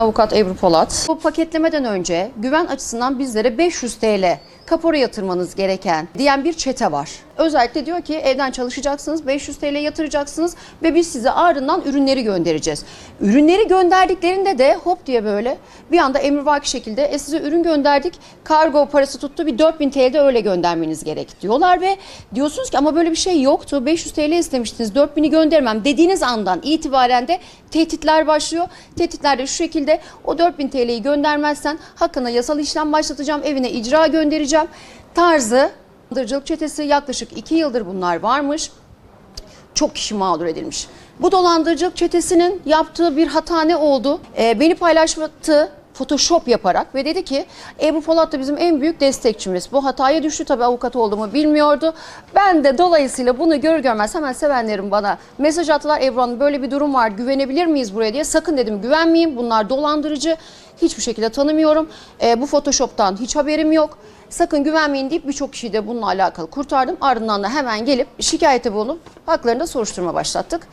Avukat Ebru Polat. Bu paketlemeden önce güven açısından bizlere 500 TL kapora yatırmanız gereken diyen bir çete var. Özellikle diyor ki evden çalışacaksınız 500 TL yatıracaksınız ve biz size ardından ürünleri göndereceğiz. Ürünleri gönderdiklerinde de hop diye böyle bir anda emrivaki şekilde e size ürün gönderdik kargo parası tuttu bir 4000 TL de öyle göndermeniz gerek diyorlar ve diyorsunuz ki ama böyle bir şey yoktu 500 TL istemiştiniz 4000'i göndermem dediğiniz andan itibaren de tehditler başlıyor. Tehditler de şu şekilde o 4000 TL'yi göndermezsen hakkında yasal işlem başlatacağım evine icra göndereceğim tarzı dolandırıcılık çetesi yaklaşık 2 yıldır bunlar varmış çok kişi mağdur edilmiş. Bu dolandırıcılık çetesinin yaptığı bir hata ne oldu? Ee, beni paylaştı Photoshop yaparak ve dedi ki Ebru Polat da bizim en büyük destekçimiz. Bu hataya düştü tabii avukat olduğumu bilmiyordu. Ben de dolayısıyla bunu görür görmez hemen sevenlerim bana mesaj attılar. Ebru böyle bir durum var güvenebilir miyiz buraya diye. Sakın dedim güvenmeyin bunlar dolandırıcı. Hiçbir şekilde tanımıyorum. Ee, bu Photoshop'tan hiç haberim yok. Sakın güvenmeyin deyip birçok kişiyi de bununla alakalı kurtardım. Ardından da hemen gelip şikayette bulunup haklarında soruşturma başlattık.